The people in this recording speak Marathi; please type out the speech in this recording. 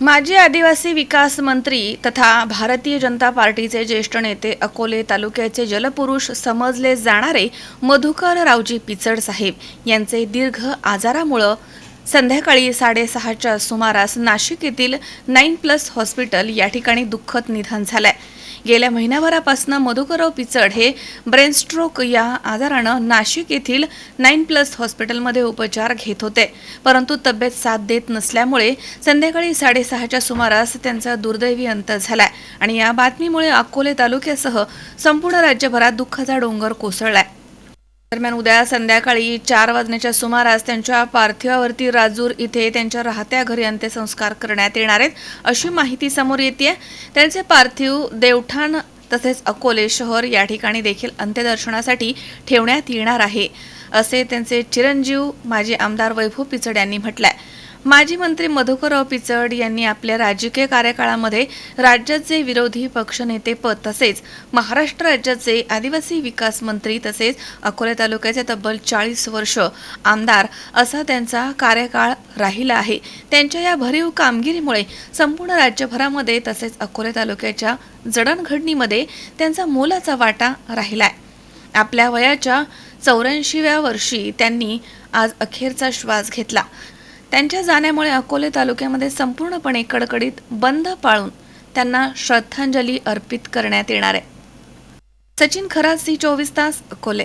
माजी आदिवासी विकास मंत्री तथा भारतीय जनता पार्टीचे ज्येष्ठ नेते अकोले तालुक्याचे जलपुरुष समजले जाणारे मधुकर रावजी पिचड साहेब यांचे दीर्घ आजारामुळं संध्याकाळी साडेसहाच्या सुमारास नाशिक येथील नाईन प्लस हॉस्पिटल या ठिकाणी दुःखद निधन झालंय. गेल्या महिन्याभरापासून मधुकरराव पिचड हे ब्रेन स्ट्रोक या आजारानं नाशिक येथील नाईन प्लस हॉस्पिटलमध्ये उपचार घेत होते. परंतु तब्येत साथ देत नसल्यामुळे संध्याकाळी साडेसहाच्या सुमारास त्यांचा दुर्दैवी अंत झालाय आणि या बातमीमुळे अकोले तालुक्यासह संपूर्ण राज्यभरात दुःखाचा डोंगर कोसळलाय. दरम्यान उद्या संध्याकाळी चार वाजण्याच्या सुमारास त्यांच्या पार्थिवावरती राजूर इथे त्यांच्या राहत्या घरी अंत्यसंस्कार करण्यात येणार आहेत अशी माहिती समोर येते त्यांचे पार्थिव देवठाण तसेच अकोले शहर या ठिकाणी देखील अंत्यदर्शनासाठी ठेवण्यात येणार आहे असे त्यांचे चिरंजीव माजी आमदार वैभव पिचड यांनी आहे माजी मंत्री मधुकरराव पिचड यांनी आपल्या राजकीय कार्यकाळामध्ये राज्याचे विरोधी पक्षनेतेपद तसेच महाराष्ट्र राज्याचे आदिवासी विकास मंत्री तसेच अकोले तालुक्याचे तब्बल चाळीस वर्ष आमदार असा त्यांचा कार्यकाळ राहिला आहे. त्यांच्या या भरीव कामगिरीमुळे संपूर्ण राज्यभरामध्ये तसेच अकोले तालुक्याच्या जडणघडणीमध्ये त्यांचा मोलाचा वाटा राहिला आहे आपल्या वयाच्या चौऱ्याऐंशीव्या वर्षी त्यांनी आज अखेरचा श्वास घेतला. त्यांच्या जाण्यामुळे अकोले तालुक्यामध्ये संपूर्णपणे कडकडीत बंद पाळून त्यांना श्रद्धांजली अर्पित करण्यात येणार आहे. सचिन खरात सी चोवीस तास अकोले.